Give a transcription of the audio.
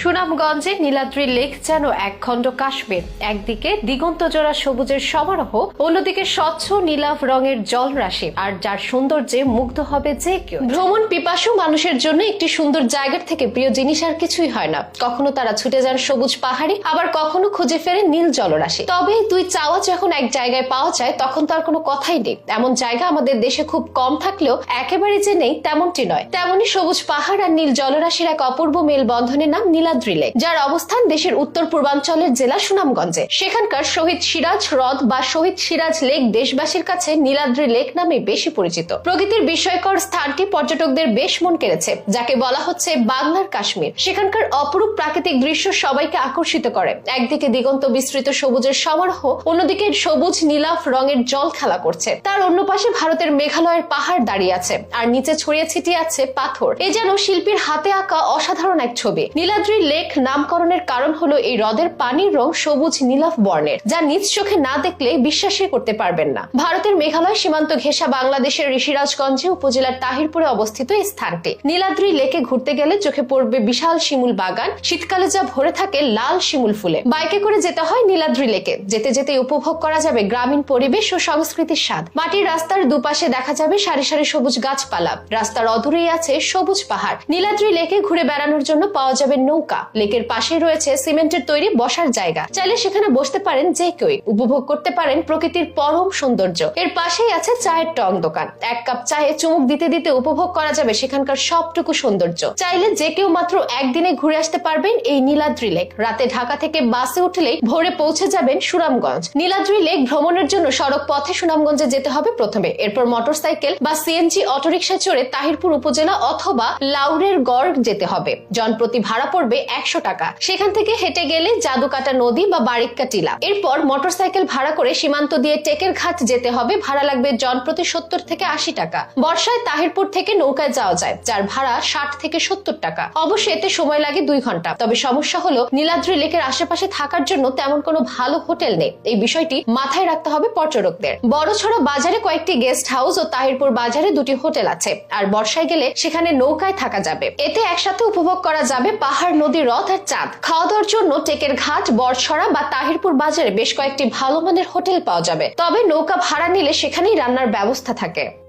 সুনামগঞ্জে নীলাদ্রি লেক যেন একখণ্ড কাশ্মীর। একদিকে দিগন্ত জোড়া সবুজের সমারোহ, অন্যদিকে স্বচ্ছ নীলাভ রঙের জলরাশি, আর যার সৌন্দর্যে মুগ্ধ হবে যে কেউ। ভ্রমণ পিপাসু মানুষের জন্য একটি সুন্দর জায়গার থেকে প্রিয় জিনিস আর কিছুই হয় না। কখনো তারা ছুটে যান সবুজ পাহাড়ি, আবার কখনো খুঁজে ফেরে নীল জলরাশি। তবে দুই চাওয়া যখন এক জায়গায় পাওয়া যায়, তখন তার কোনো কথাই নেই। এমন জায়গা আমাদের দেশে খুব কম থাকলেও একেবারে যে নেই, তেমনটি নয়। তেমনি সবুজ পাহাড় আর নীল জলরাশির এক অপূর্ব মেলবন্ধনের নাম নীলাদ্রি লেক যার অবস্থান দেশের উত্তর পূর্বাঞ্চলের জেলা সুনামগঞ্জে। সেখানকার শহীদ সিরাজ হ্রদ বা শহীদ সিরাজ লেক দেশবাসীর কাছে নীলাদ্রি লেক নামে বেশি পরিচিত। প্রকৃতির বিস্ময়কর স্থানটি পর্যটকদের বেশ মন কেড়েছে, যাকে বলা হচ্ছে বাংলার কাশ্মীর। সেখানকার অপরূপ প্রাকৃতিক দৃশ্য সবাইকে আকর্ষিত করে। একদিকে দিগন্ত বিস্তৃত সবুজের সমারোহ, অন্যদিকে সবুজ নীলাভ রঙের জল খেলা করছে। তার অন্য পাশে ভারতের মেঘালয়ের পাহাড় দাঁড়িয়ে আছে, আর নিচে ছড়িয়ে ছিটিয়ে আছে পাথর। এ যেন শিল্পীর হাতে আঁকা অসাধারণ এক ছবি। নীলাদ্রি লেক নামকরণের কারণ হলো এই হ্রদের পানির রং সবুজ নীলাভ বর্ণের, যা নিজ চোখে না দেখলে বিশ্বাসই করতে পারবেন না। ভারতের মেঘালয় সীমান্ত ঘেঁষা বাংলাদেশের ঋষিরাজগঞ্জে উপজেলার তাহিরপুরে অবস্থিত এই স্থানটি। নীলাদ্রি লেকে ঘুরতে গেলে চোখে পড়বে বিশাল শিমুল বাগান, শীতকালে যা ভরে থাকে লাল শিমুল ফুলে। বাইকে করে যেতে হয় নীলাদ্রি লেকে। যেতে যেতে উপভোগ করা যাবে গ্রামীণ পরিবেশ ও সংস্কৃতির স্বাদ। মাটির রাস্তার দুপাশে দেখা যাবে সারি সারি সবুজ গাছপালা। রাস্তার অদূরেই আছে সবুজ পাহাড়। নীলাদ্রি লেকে ঘুরে বেড়ানোর জন্য পাওয়া যাবে নৌকা লেকের পাশে রয়েছে সিমেন্টের তৈরি বসার জায়গা। চাইলে সেখানে বসতে পারেন যে কেউই উপভোগ করতে পারেন প্রকৃতির পরম সৌন্দর্য। এর পাশেই আছে চায়ের টং দোকান। এক কাপ চায়ে চুমুক দিতে দিতে উপভোগ করা যাবে সেখানকার সবটুকু সৌন্দর্য। চাইলে যে কেউ মাত্র একদিনে ঘুরে আসতে পারবেন এই নীলাদ্রি লেক। রাতে ঢাকা থেকে বাসে উঠলেই ভোরে পৌঁছে যাবেন সুনামগঞ্জ। নীলাদ্রি লেক ভ্রমণের জন্য সড়ক পথে সুনামগঞ্জে যেতে হবে প্রথমে। এরপর মোটরসাইকেল বা সিএনজি অটোরিকশা চড়ে তাহিরপুর উপজেলা অথবা লাউরের গড় যেতে হবে। জনপ্রতি ভাড়া পড়বে একশো টাকা। সেখান থেকে হেঁটে গেলে জাদুকাটা নদী বা বারিক্কা টিলা এরপর মোটরসাইকেল ভাড়া করে সীমান্ত দিয়ে টেকের ঘাট যেতে হবে। ভাড়া লাগবে জনপ্রতি সত্তর থেকে আশি টাকা। বর্ষায় তাহিরপুর থেকে নৌকায় যাওয়া যায়, যার ভাড়া ষাট থেকে সত্তর টাকা। অবশ্যই এতে সময় লাগে দুই ঘণ্টা। তবে সমস্যা হলো, নীলাদ্রি লেকের আশেপাশে থাকার জন্য তেমন কোনো ভালো হোটেল নেই। এই বিষয়টি মাথায় রাখতে হবে পর্যটকদের। বড় বড়ছড়া বাজারে কয়েকটি গেস্ট হাউস ও তাহিরপুর বাজারে দুটি হোটেল আছে। আর বর্ষায় গেলে সেখানে নৌকায় থাকা যাবে। এতে একসাথে উপভোগ করা যাবে পাহাড় নদী রথ আর চাঁদ। খাওয়া দাওয়ার জন্য টেকের ঘাট, বড়ছড়া বা তাহিরপুর বাজারে বেশ কয়েকটি ভালো মানের হোটেল পাওয়া যাবে। তবে নৌকা ভাড়া নিলে সেখানেই রান্নার ব্যবস্থা থাকে।